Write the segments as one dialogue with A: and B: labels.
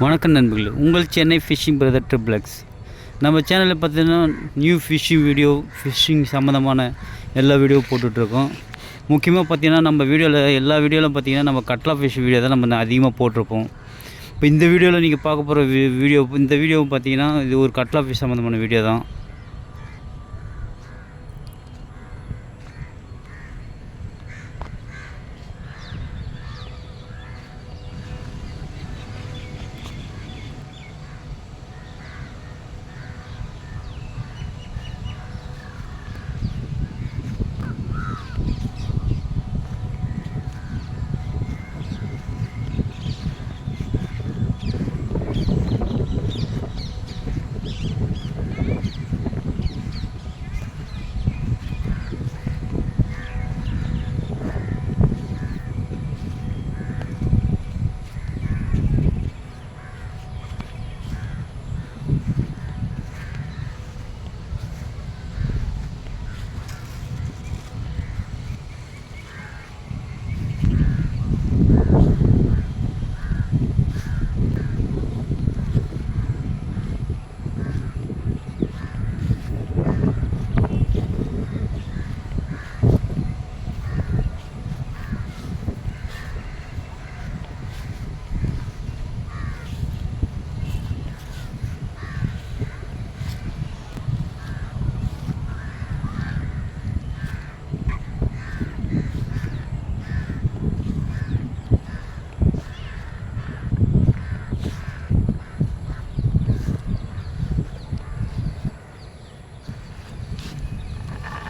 A: வணக்கம் நண்பர்களே உங்கள் சென்னை ஃபிஷிங் பிரதர் ட்ரிப்ளெக்ஸ் நம்ம சேனலில் பார்த்தீங்கன்னா நியூ ஃபிஷிங் வீடியோ ஃபிஷிங் சம்மந்தமான எல்லா வீடியோ போட்டுட்ருக்கோம். முக்கியமாக பார்த்தீங்கன்னா நம்ம வீடியோவில் எல்லா வீடியோவிலும் பார்த்தீங்கன்னா நம்ம கட்லா ஃபிஷ் வீடியோ தான் நம்ம அதிகமாக போட்டிருப்போம். இப்போ இந்த வீடியோவில் நீங்கள் பார்க்க போகிற வீடியோ இந்த வீடியோ பார்த்தீங்கன்னா இது ஒரு கட்லா ஃபிஷ் சம்மந்தமான வீடியோ தான்.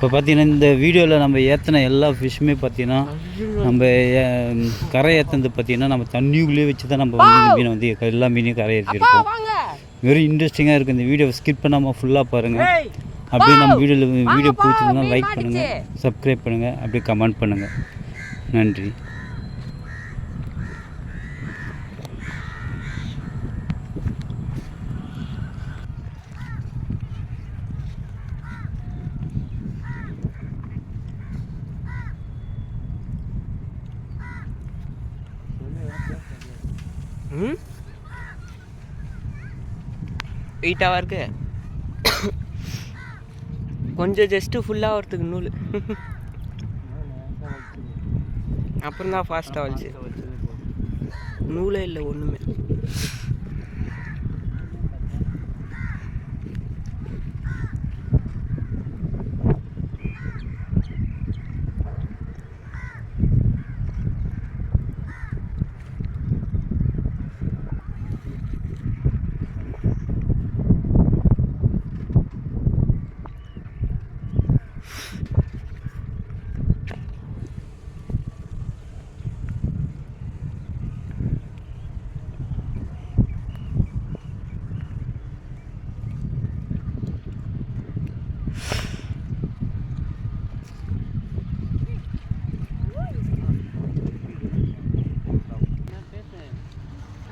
A: இப்போ பார்த்தீங்கன்னா இந்த வீடியோவில் நம்ம ஏற்றின எல்லா ஃபிஷ்ஷுமே பார்த்தீங்கன்னா நம்ம கரை ஏற்றுனது பார்த்தீங்கன்னா நம்ம தண்ணிக்குள்ளேயே வச்சு தான் நம்ம வந்து இந்த மீனை வந்து எல்லா மீனையும் கரை ஏற்றிருக்கோம் வெறும் இன்ட்ரெஸ்டிங்காக இருக்குது இந்த வீடியோ ஸ்கிப் பண்ணாமல் ஃபுல்லாக பாருங்கள் அப்படியே நம்ம வீடியோவில் வீடியோ பிடிச்சதுன்னா லைக் பண்ணுங்கள் சப்ஸ்கிரைப் பண்ணுங்கள் அப்படியே கமெண்ட் பண்ணுங்கள் நன்றி.
B: வெயிட்டாவா இருக்கு கொஞ்சம் ஜஸ்ட்டு ஃபுல்லாக வரத்துக்கு நூல். அப்புறம் தான் ஃபாஸ்ட்டாக வலிச்சு. நூலே இல்லை ஒன்றுமே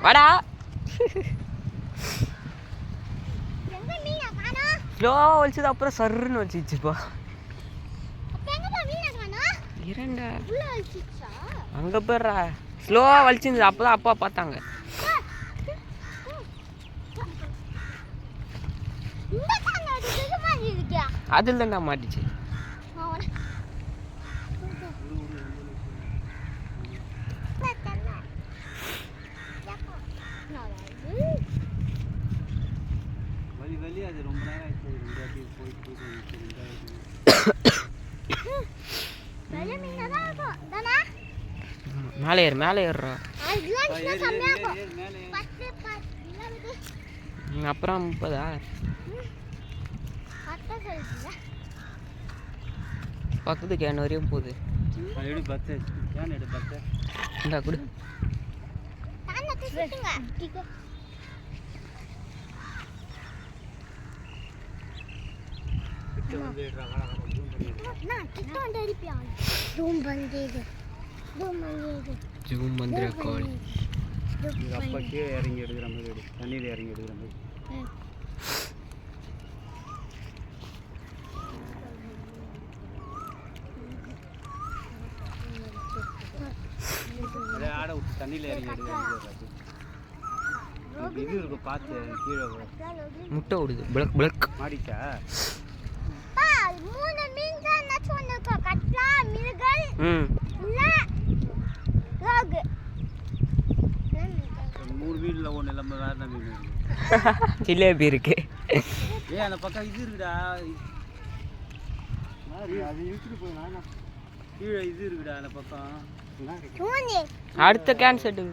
B: வாடா ஸ்லோவாக வலிச்சது அப்புறம் சர்ன்னு வலிச்சிச்சுப்பா இரண்டா அங்கே போயிடுறா ஸ்லோவாக வலிச்சிருந்தது அப்போ தான் அப்பா பார்த்தாங்க அதில் தான்டா மாட்டிச்சு
C: அவன
A: வலி வலி அது ரொம்ப நேரம் ஆயிடுச்சு ரெண்டு வாட்டி போயிட்டு
C: வெள்ளை மீனா தான் இருக்கும் தானே
B: மேலே ஏறு மேலே ஏறுறா. அப்புறம் முப்பதா? பக்கத்து கேன் வரையும் போகுது. இந்தா கொடு. ஜூம்
A: அப்பா கீழே இறங்கி எடுக்கிற மாதிரி எடு தண்ணியில் இறங்கி எடுக்கிற மாதிரி. அப்படியே ஆட விட்டு தண்ணியில் இறங்கி எடுக்கிற மாதிரி இது இருக்கு பார்த்து கீழே
B: முட்டை விடுது பிளக் பிளக்.
A: மாடிச்சா
C: பா மூணு மீன் தான் என்ன சொன்னிருக்கோம் கட்லா மிருகல்
B: ம்
C: இல்ல ரோகு
A: மூணு மீனில் ஒன்று இல்லாமல் வேறு என்ன மீன் இருக்கு
B: ஜிலேபி இருக்கு?
A: ஏய் அந்த பக்கம் இது இருக்குடா. அது இழுத்துட்டு போய் வேணாம் கீழே இது இருக்குடா அந்த பக்கம்.
B: அடுத்த கேன் செட்டு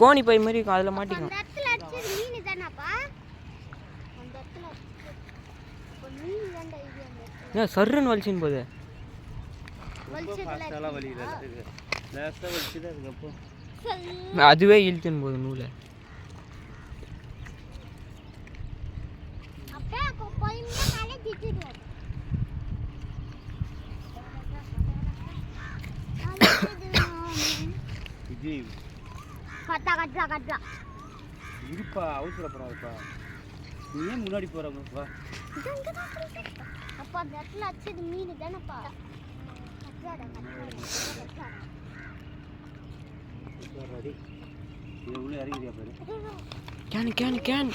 B: கோணி பை மாதிரி இருக்கும் அதில் மாட்டிக்கும்.
C: மீன் தானப்பா. அந்த இடத்துல மீன் தான்டா
B: ஏன்
A: வலிச்சுது அதுக்கப்புறம்
C: சொல்லு.
B: அதுவே இழுத்துன்னு போகுது நூலை.
C: கட்டா கட்டா கட்டா
A: இருப்பா அவசரப்படாதப்பா நீ ஏன் முன்னாடி
C: இருக்கு. அப்ப? அந்த இடத்துல அடிச்சது மீன் தானேப்பா
A: உள்ள இறங்கிறியா பாரு.
B: Can can can.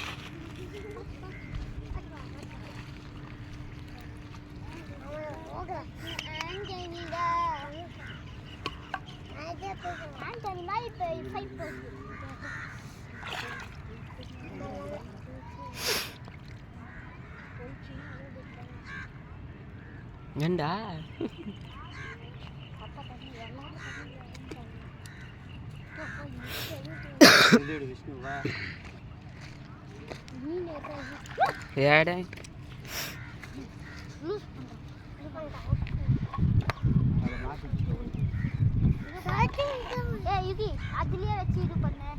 B: ஏண்டா
A: இது விஷ்ணு வா
B: ஏடா
A: ஏண்டா? ஏடா?
C: அதுலயே வச்சு இது பண்ண.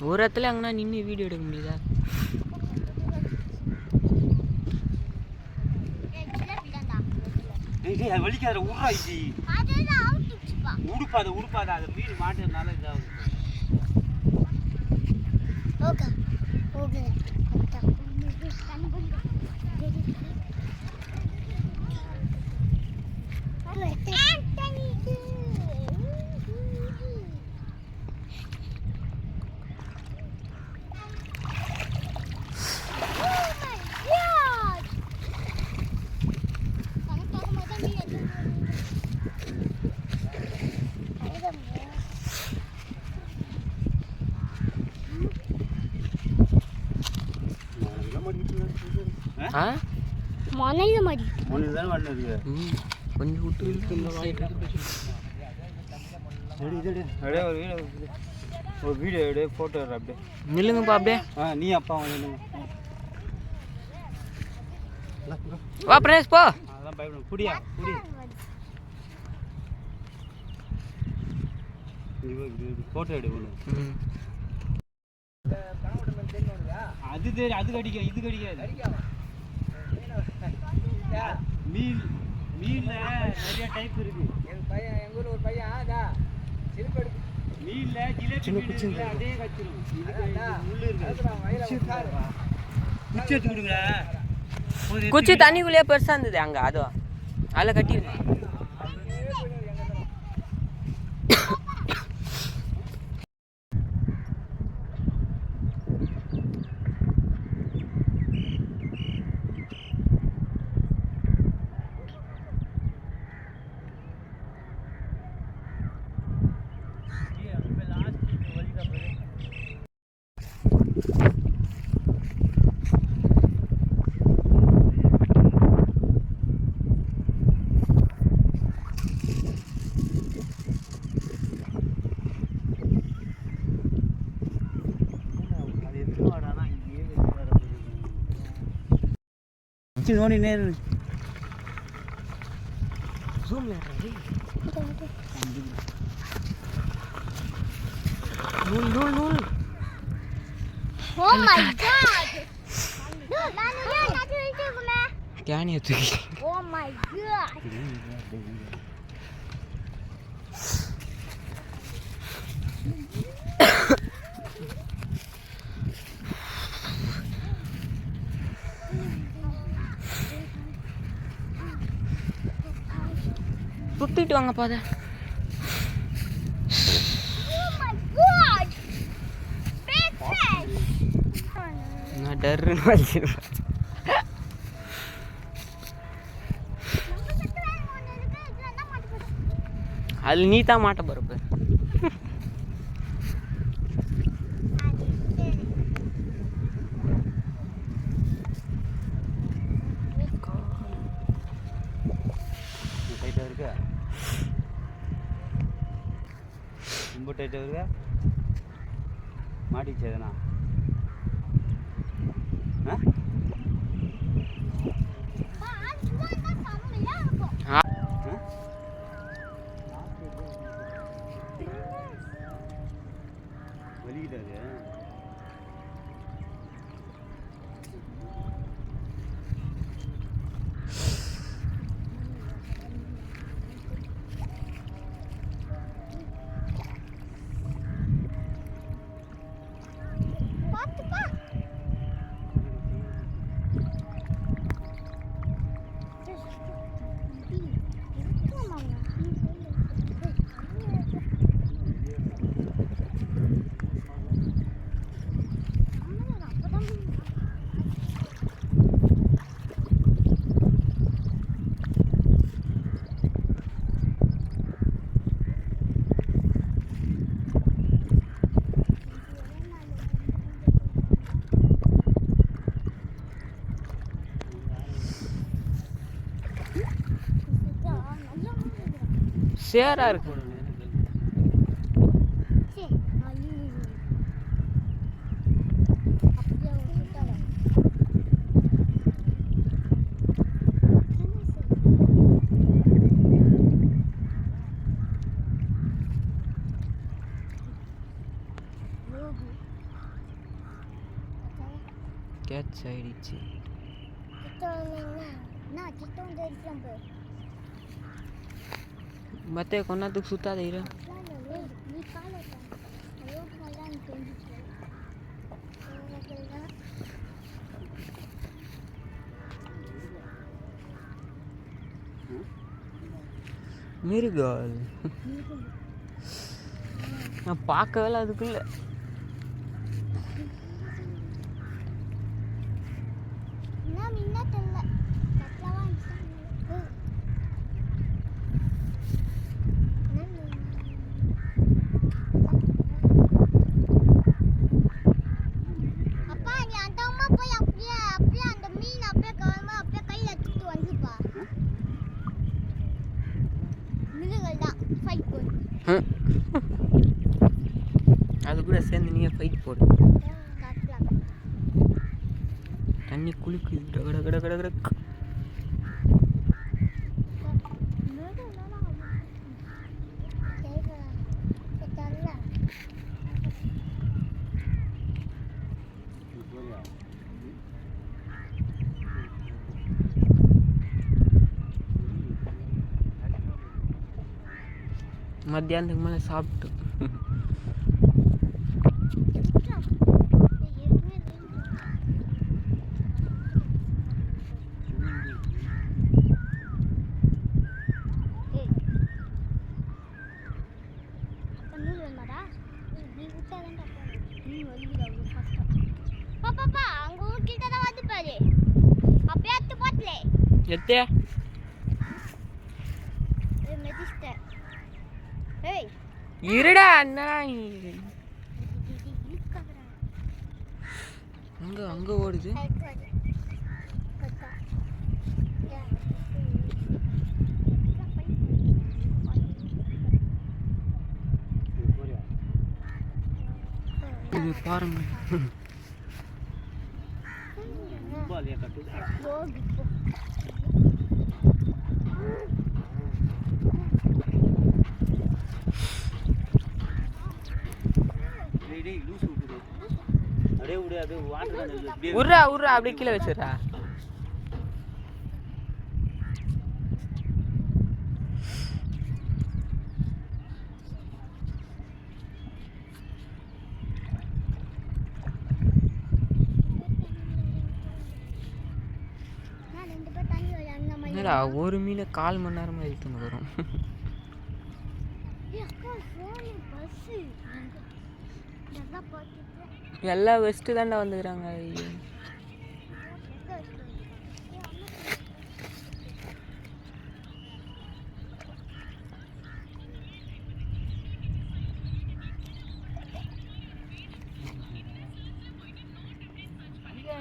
B: ஒரு இடத்துல எங்கன்னா நின்று வீடியோ எடுக்க முடியுதா?
A: டேய் டேய் அது வலிக்காத உட்றா இது. உடுப்பாத உடுப்பாத அது மீன் மாட்டுறதுனால இதாகுது.
C: Okay okay.
B: ஆ
C: மணல்ல மாடி
A: ஒன்று தானே பண்ணது
B: ம் கொஞ்சம் விட்டு
A: அப்படியே ஒரு வீடியோ ஒரு வீடியோ. எடு ஃபோட்டோ எடு அப்படியே.
B: நில்லுங்கப்பா அப்படியே.
A: ஆ நீ அப்பா வந்து
B: வா பிரேஷ் போ.
A: பயப்படும் குடியா குடி. ஃபோட்டோ எடு ஒன்று அது தெரியும் அது கடிக்க இது கடிக்காது. மீன் மீன்ல நிறைய டைப் இருக்கு.
D: எங்க பையன் எங்க ஊர்ல ஒரு பையன் அதா எடுத்து
A: மீன்ல ஜிலேபி மீன் அதே கச்சிரும். முள்ளு இருக்கு. குச்சி
B: தண்ணிக்குள்ளேயே பெருசா இருந்தது அங்க அதோ. அதில் கட்டிருக்கேன் ಮಿರ್ಚಿ ನೋಡಿ ನೇರ ಜೂಮ್
C: ನೂಲ್ ನೂಲ್ ನೂಲ್ ಓ ಮೈ ಗಾಡ್ ನಾನು ನಾನು
B: can you
C: oh my god
B: சுத்திட்டு! நான் வச்சிருப்பேன்.
C: இதுல என்ன மாட்டு
B: அது நீ தான் மாட்ட போறப்ப
A: டைட்டாக இருக்கா ரொம்ப டைட்டாக இருக்கா எதனா ஆ
C: செம்மையா இருக்கும்
A: ஆ? வலிக்குதா அது
C: பார்த்துப்பா
B: சேராக இருக்கு. கேட்ச் ஆயிடுச்சு நான் கிட்ட வந்து அடிக்கலாம்
C: போய் கால ஐயோ நல்லா தெரிஞ்சுச்சு
B: மிருகால் நான் பார்க்கவே இல்லை அதுக்குள்ள.
C: என்ன தெரியல கட்டலவா அப்பா நீ அந்த அம்மா போய் அப்படியே அப்படியே அந்த மீன் அப்படியே கவனமா அப்படியே கையில எடுத்துட்டு வந்துப்பா மிருகங்கள் தான் ஃபைட் போடு
B: ஹம். அது கூட சேர்ந்து நீங்கள் ஃபைட் போடு
C: காட்டலாம்
B: தண்ணி குளிக்குது கட கட கட கட கட
C: மிருகங்கள் தான் கேட்கலாம் தெரியல
B: மத்தியானத்துக்கு மேலே சாப்பிட்டு.
C: பாப்பா அங்க ஊர்கிட்ட தான் வந்து பாரு அப்படியே அத்து பாத்துல
B: எத்தே
C: மெதிஸ்ட ஏய்
B: இருடா நீ அங்கே அங்கே ஓடுது? இது பாருங்க.
A: ரொம்ப அலையா கட்டு டேய் டேய் லூசு விட்டுடு அப்படியே விடு அது வாட்டர் அப்படியே
B: உர்றா உர்றா அப்படியே கீழே வச்சிடுறா. என்னடா ஒரு மீனை கால் மணி நேரமாக இழுத்துன்னு வரும்.
C: ஏய் எல்லா
B: எல்லாம் வெஸ்ட்டு தாண்டா வந்துக்கிறாங்க.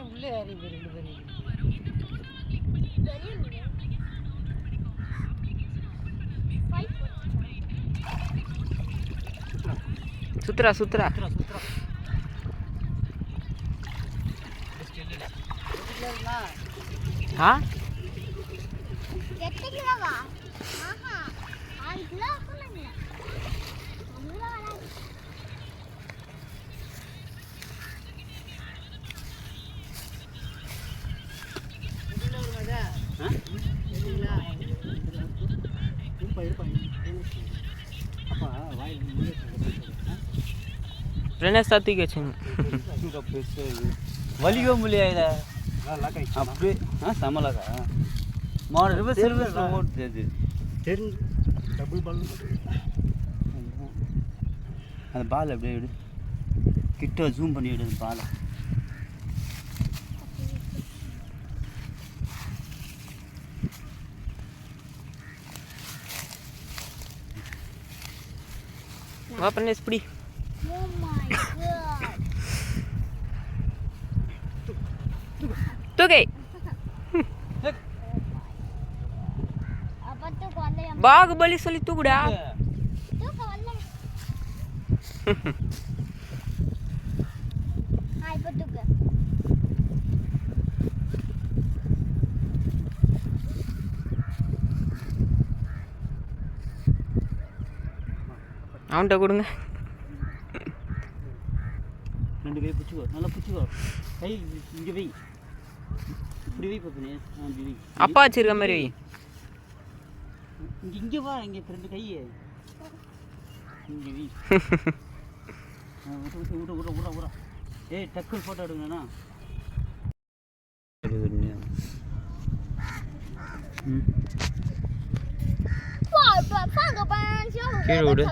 D: உள்ளே ஏறி ரெண்டு பேரும்
C: பெரிய மீன் ஃபைவ்
D: முள்ளே
B: ரெண்டே தூக்கி வச்சுங்க
A: வலிக்க முடியாத அப்படியே ஆ சமலாக்கா மாடு ரிவர்ஸ் ரிவர்ஸ் ஓடுது
D: தெரிஞ்சு. டபுள் பால்
A: அந்த பால் அப்படியே விடு. கிட்ட ஜூம் பண்ணி விடு அந்த பாலை.
B: வா பண்ணி இப்படி பாகுபலி சொல்லி தூக்குடா. அவன்கிட்ட கொடுங்க.
A: ரெண்டு கை பிடிச்சிக்கோ நல்லா பிடிச்சிக்கோ கை இங்கே வை. இப்படி வை வை.
B: அப்பா வச்சிருக்க மாதிரி வை.
A: இங்கே இங்கே வா இங்கே ரெண்டு கை இங்கே வை. விட விட விட ஏய் டக்குன்னு ஃபோட்டோ எடுங்கண்ணா
B: கீழே விடு.